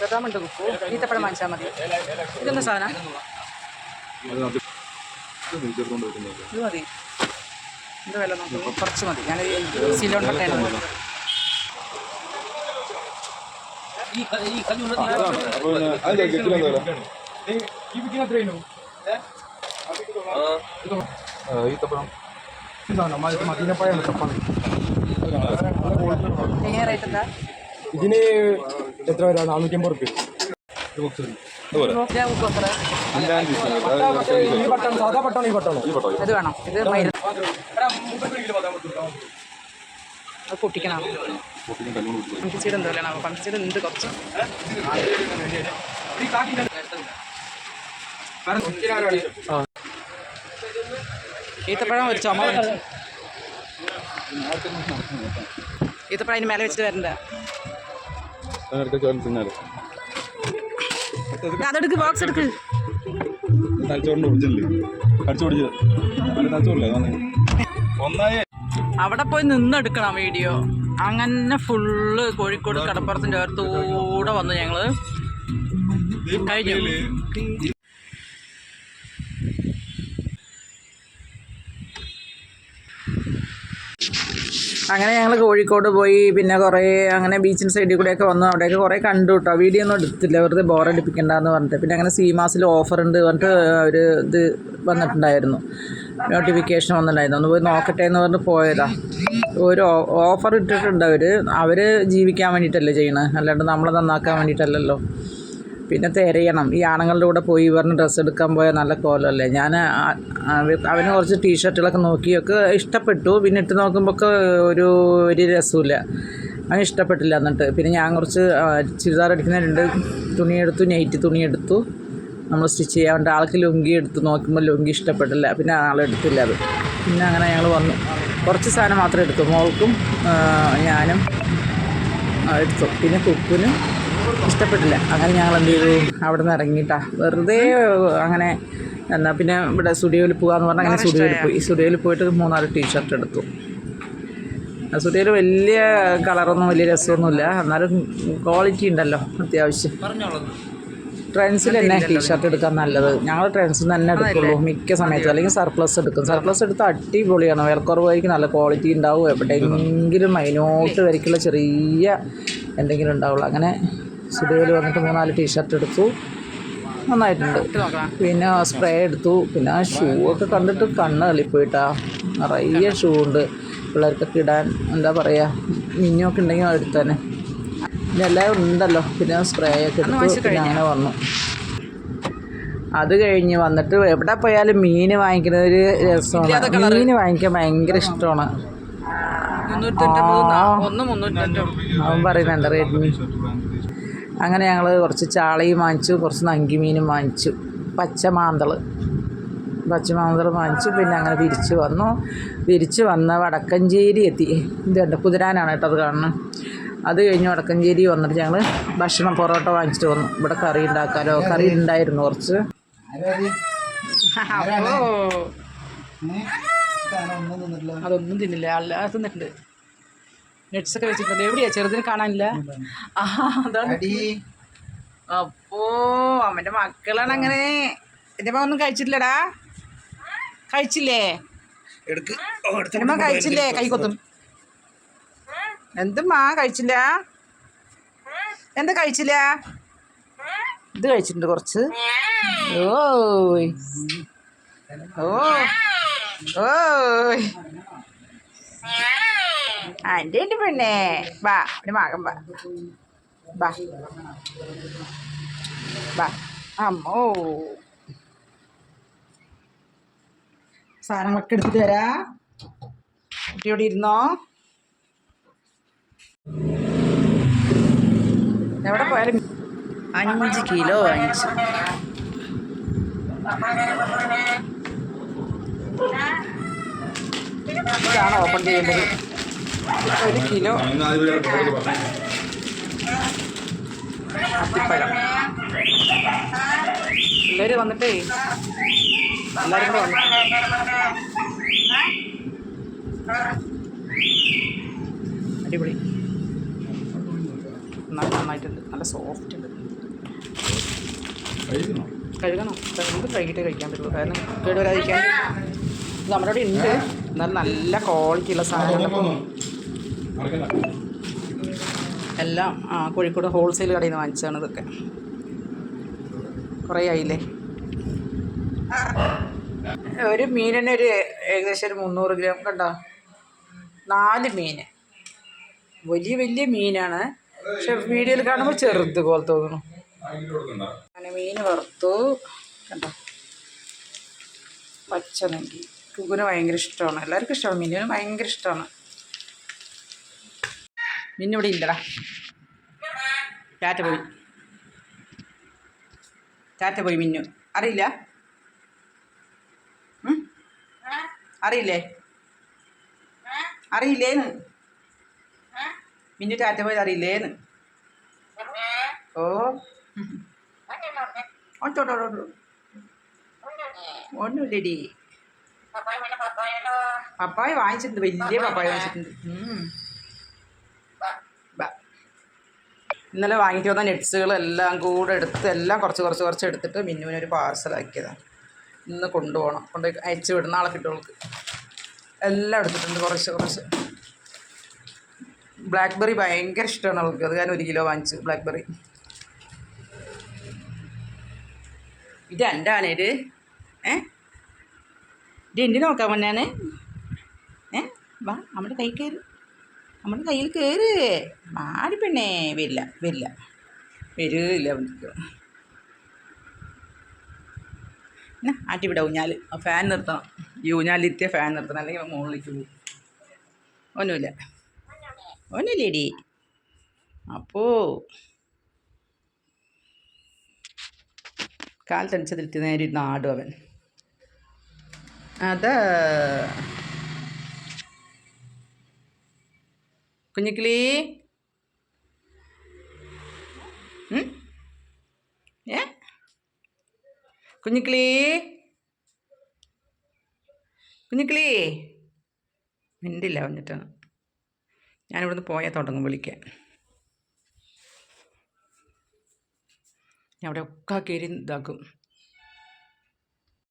ബദാമുണ്ട് കുക്കു ഈത്തപ്പഴം വാങ്ങിച്ചാൽ മതി. ഇതൊന്നും സാധനം? ഇത് മതി. ഇത് വില നോക്കൂ. കുറച്ച് മതി. ഞാൻ സിലോൺ കട്ടയാണ് ഈത്തപ്പഴം. റേറ്റ് എന്താ ഇതിന് എത്ര വരാ നാനൂറ്റി അമ്പത് റുപ്യ സാധാ പട്ടാണ് ഈ പട്ടാണോ ഇത് വേണം. ഇത് അത് പൊട്ടിക്കണം. പഞ്ചസീഡ് എന്താ വിലയാണ് പഞ്ചസീഡ് ഉണ്ട് കുറച്ച്. ഈത്തപ്പഴം ഒരു ചുമ. ഈത്തപ്പഴം അതിന് മേലെ വെച്ചിട്ട് വരണ്ട. അതെടുക്ക് ബോക്സ് എടുക്ക് ഒറിജിനൽ കടിച്ചു പിടിച്ചത് അവിടെ പോയി നിന്നെടുക്കണം വീഡിയോ. അങ്ങനെ ഫുള്ള് കോഴിക്കോട് കടപ്പുറത്തിന്റെ അടുത്തൂടെ വന്നു ഞങ്ങൾ. കഴിഞ്ഞു. അങ്ങനെ ഞങ്ങൾ കോഴിക്കോട് പോയി പിന്നെ കുറേ അങ്ങനെ ബീച്ചിന്റെ സൈഡിൽ കൂടെയൊക്കെ വന്നു. അവിടെയൊക്കെ കുറേ കണ്ടു കേട്ടോ വീഡിയോ ഒന്നും എടുത്തില്ല. വെറുതെ ബോറടിപ്പിക്കണ്ടെന്ന് പറഞ്ഞിട്ട്. പിന്നെ അങ്ങനെ സീമാസിൽ ഓഫർ ഉണ്ട് പറഞ്ഞിട്ട് ഒരു ഇത് വന്നിട്ടുണ്ടായിരുന്നു. നോട്ടിഫിക്കേഷൻ വന്നിട്ടുണ്ടായിരുന്നു. ഒന്ന് പോയി നോക്കട്ടെ എന്ന് പറഞ്ഞ് പോയതാ. ഒരു ഓഫർ ഇട്ടിട്ടുണ്ട് അവർ അവർ ജീവിക്കാൻ വേണ്ടിയിട്ടല്ലേ ചെയ്യണത് അല്ലാണ്ട് നമ്മളെ നന്നാക്കാൻ വേണ്ടിയിട്ടല്ലല്ലോ പിന്നെ തിരയണം. ഈ ആണുങ്ങളുടെ കൂടെ പോയി ഇവരുടെ ഡ്രസ്സ് എടുക്കാൻ പോയാൽ നല്ല കോലമല്ലേ ഞാൻ അവന് കുറച്ച് ടീഷർട്ടുകളൊക്കെ നോക്കിയൊക്കെ ഇഷ്ടപ്പെട്ടു. പിന്നെ ഇട്ട് നോക്കുമ്പോഴൊക്കെ ഒരു ഒരു രസമില്ല അവന് ഇഷ്ടപ്പെട്ടില്ല എന്നിട്ട്. പിന്നെ ഞാൻ കുറച്ച് ചുരിദാർ അടിക്കുന്ന രണ്ട് തുണി എടുത്തു നെയ്റ്റ് തുണി എടുത്തു. നമ്മൾ സ്റ്റിച്ച് ചെയ്യാൻ ആൾക്ക് ലുങ്കി എടുത്ത്. നോക്കുമ്പോൾ ലുങ്കി ഇഷ്ടപ്പെട്ടില്ല. പിന്നെ ആളെടുത്തില്ല അത്. പിന്നെ അങ്ങനെ ഞങ്ങൾ വന്നു. കുറച്ച് സാധനം മാത്രമേ എടുത്തു. മോൾക്കും ഞാനും എടുത്തു. പിന്നെ കുക്കിനും ഇഷ്ടപ്പെട്ടില്ല. അങ്ങനെ ഞങ്ങൾ എന്ത് ചെയ്തു അവിടെ നിന്ന് ഇറങ്ങിയിട്ടാ വെറുതെ അങ്ങനെ എന്നാൽ പിന്നെ ഇവിടെ സ്റ്റുഡിയോയിൽ പോകാമെന്ന് പറഞ്ഞാൽ അങ്ങനെ സ്റ്റുഡിയോയിൽ പോയി. സ്റ്റുഡിയോയിൽ പോയിട്ട് മൂന്നാൽ ടീഷർട്ട് എടുത്തു. ആ സ്റ്റുഡിയോയിൽ വലിയ കളറൊന്നും വലിയ രസമൊന്നുമില്ല. എന്നാലും ക്വാളിറ്റി ഉണ്ടല്ലോ അത്യാവശ്യം. ട്രെൻസിൽ തന്നെ ടീഷർട്ട് എടുക്കാൻ നല്ലത്. ഞങ്ങൾ ട്രെൻഡ്സിൽ തന്നെ എടുക്കുള്ളൂ. മിക്ക സമയത്തും. അല്ലെങ്കിൽ സർപ്ലസ് എടുക്കും. സർപ്ലസ് എടുത്ത് അടിപൊളിയാണ്. വിലക്കുറവായിരിക്കും നല്ല ക്വാളിറ്റി ഉണ്ടാവും. എവിടെയെങ്കിലും മൈനോട്ട് വരയ്ക്കുള്ള ചെറിയ എന്തെങ്കിലും ഉണ്ടാവുള്ളൂ. അങ്ങനെ സ്റ്റുഡിയോയിൽ വന്നിട്ട് മൂന്നാൽ ടീഷർട്ട് എടുത്തു. നന്നായിട്ടുണ്ട്. പിന്നെ സ്പ്രേ എടുത്തു. പിന്നെ ആ ഷൂ ഒക്കെ കണ്ടിട്ട് കണ്ണ് തള്ളിപ്പോയിട്ടാ. നിറയെ ഷൂ ഉണ്ട്. പിള്ളേർക്കൊക്കെ ഇടാൻ എന്താ പറയുക മിഞ്ഞൊക്കെ ഉണ്ടെങ്കിൽ എടുത്തേനെ ഇതെല്ലാം ഉണ്ടല്ലോ. പിന്നെ സ്പ്രേ ഒക്കെ എടുത്തു. പിന്നെ അങ്ങനെ വന്നു. അത് കഴിഞ്ഞ് വന്നിട്ട് എവിടെ പോയാലും മീൻ വാങ്ങിക്കുന്നത് ഒരു രസമാണ് മീൻ വാങ്ങിക്കാൻ ഭയങ്കര ഇഷ്ടമാണ്. അവൻ പറയുന്നുണ്ട് റെഡ്മി. അങ്ങനെ ഞങ്ങൾ കുറച്ച് ചാളയും വാങ്ങിച്ചു കുറച്ച് നങ്കിമീനും വാങ്ങിച്ചു. പച്ചമാന്തൾ പച്ചമാന്തൾ വാങ്ങിച്ചു പിന്നെ അങ്ങനെ തിരിച്ചു വന്നു. തിരിച്ചു വന്ന് വടക്കഞ്ചേരി എത്തി. ഇതുണ്ട് കുതിരാനാണ് കേട്ടോ അത് കാണുന്നത് അത് കഴിഞ്ഞ് വടക്കഞ്ചേരി വന്നിട്ട് ഞങ്ങൾ ഭക്ഷണം പൊറോട്ട വാങ്ങിച്ചിട്ട് വന്നു. ഇവിടെ കറി ഉണ്ടാക്കാലോ കറി ഉണ്ടായിരുന്നു കുറച്ച്. അതൊന്നും തിന്നില്ല. അല്ല അത് തിന്നിട്ടുണ്ട്. നെറ്റ്സ് ഒക്കെ വെച്ചിട്ടുണ്ട്. എവിടെയാ? ചെറുതിന് കാണാനില്ല? ആ അതാണ് അപ്പോ അമ്മന്റെ മക്കളാണ് അങ്ങനെ. എന്റെ ഒന്നും കഴിച്ചിട്ടില്ലടാ. കഴിച്ചില്ലേ? എന്റെ കഴിച്ചില്ലേ? കൈകൊത്തും എന്തുമ്മാ? കഴിച്ചില്ല? എന്താ കഴിച്ചില്ല? ഇത് കഴിച്ചിട്ടുണ്ട് കുറച്ച്. ഓയ്. ഓ ഓയ്. ആന്റെ എന്റെ പെണ്ണേ. വാ ഒരു മകൻ വാ. വാ. വാ. അമ്മോ. സാധനങ്ങളൊക്കെ എടുത്തിട്ട് വരാ. കുട്ടിയോടെ ഇരുന്നോ? എവിടെ പോയാലും അഞ്ച് കിലോ വാങ്ങിച്ചു ഇതാണ് ഓപ്പൺ ചെയ്യേണ്ടത്? ഒരു കിലോ. അത്തിപ്പഴം. പിള്ളേര് വന്നിട്ടേ. എല്ലാവരും കൂടെ വന്നു. അടിപൊളി. നല്ല നന്നായിട്ടുണ്ട്. നല്ല സോഫ്റ്റ് ഉണ്ട്. കഴുകണം? കഴുകുമ്പോൾ കഴുകിയിട്ട് കഴിക്കാൻ പറ്റുള്ളൂ. കാരണം കേടുവരാതിരിക്കാൻ ഇത് നമ്മുടെ അവിടെ ഉണ്ട്. എന്നാൽ നല്ല ക്വാളിറ്റി ഉള്ള സാധനങ്ങൾ അടക്കണ്ട എല്ലാം ആ കോഴിക്കോട് ഹോൾസെയിൽ കടയിൽ നിന്ന് വാങ്ങിച്ചതാണ് ഇതൊക്കെ. കുറേ ആയില്ലേ? ഒരു മീനിന് ഒരു ഏകദേശം ഒരു മുന്നൂറ് ഗ്രാം കണ്ടോ? നാല് മീൻ. വലിയ വലിയ മീനാണ്. പക്ഷെ വീഡിയോയിൽ കാണുമ്പോൾ ചെറുത് പോലെ തോന്നുന്നു. അങ്ങനെ മീൻ വറുത്തു. കണ്ടോ? പച്ച നെങ്കി കുക്കുന് ഭയങ്കര ഇഷ്ടമാണ്. എല്ലാവർക്കും ഇഷ്ടമാണ്. മീനിന് ഭയങ്കര ഇഷ്ടമാണ്. മിന്നിവിടെ ഇല്ലടാ. ടാറ്റ പോയി. ടാറ്റ പോയി മിന്നു. അറിയില്ല? അറിയില്ലേ? അറിയില്ലേന്ന്. മിന്നു ടാറ്റ പോയത് അറിയില്ലേന്ന്. ഓ. ഓട്ടോട്ടോ ഒന്നുമില്ലടി. പപ്പായ വാങ്ങിച്ചിട്ടുണ്ട്. വലിയ പപ്പായ വാങ്ങിച്ചിട്ടുണ്ട്. ഇന്നലെ വാങ്ങിയിട്ട് വന്ന നെറ്റ്സുകളെല്ലാം കൂടെ എടുത്ത് എല്ലാം കുറച്ച് കുറച്ച് കുറച്ച് എടുത്തിട്ട് മിന്നുവിന് ഒരു പാർസലാക്കിയതാണ് ഇന്ന് കൊണ്ടുപോകണം കൊണ്ട് അയച്ചു വിടും. നാളെ കിട്ടുകൾക്ക് എല്ലാം എടുത്തിട്ടുണ്ട് കുറച്ച് കുറച്ച്. ബ്ലാക്ക്ബെറി ഭയങ്കര ഇഷ്ടമാണ് അവൾക്ക്. അത് ഞാൻ ഒരു കിലോ വാങ്ങിച്ചു ബ്ലാക്ക്ബെറി ഇത് എന്റെ ആനേര് ഏ? ഇത് എന്റെ നോക്കാൻ മുന്നാണ് ഏ? വാ നമ്മുടെ കൈ കയറി. നമ്മുടെ കയ്യിൽ കയറ് മാടി പെണ്ണേ. വരില്ല വരില്ല. വരില്ല അവർക്ക് എന്നാ ആട്ടി വിടാം ഊഞ്ഞാൽ ആ ഫാൻ നിർത്തണം. ഈ ഊഞ്ഞാലിത്തിയ ഫാൻ നിർത്തണം. അല്ലെങ്കിൽ മുകളിലേക്ക് പോകും. ഒന്നുമില്ല. ഒന്നുമില്ലേടി. അപ്പോ കാൽ തണിച്ചതിലിട്ട് നേരിടുന്ന ആടും അവൻ. അതാ കുഞ്ഞിക്കിളി? ഏ? കുഞ്ഞിക്കിളി. കുഞ്ഞിക്കിളി. മിണ്ടില്ല വന്നിട്ടാണ് ഞാനിവിടുന്ന് പോയാൽ തുടങ്ങും വിളിക്കാൻ. ഞാൻ അവിടെ ഒക്കെ കയറി ഇതാക്കും.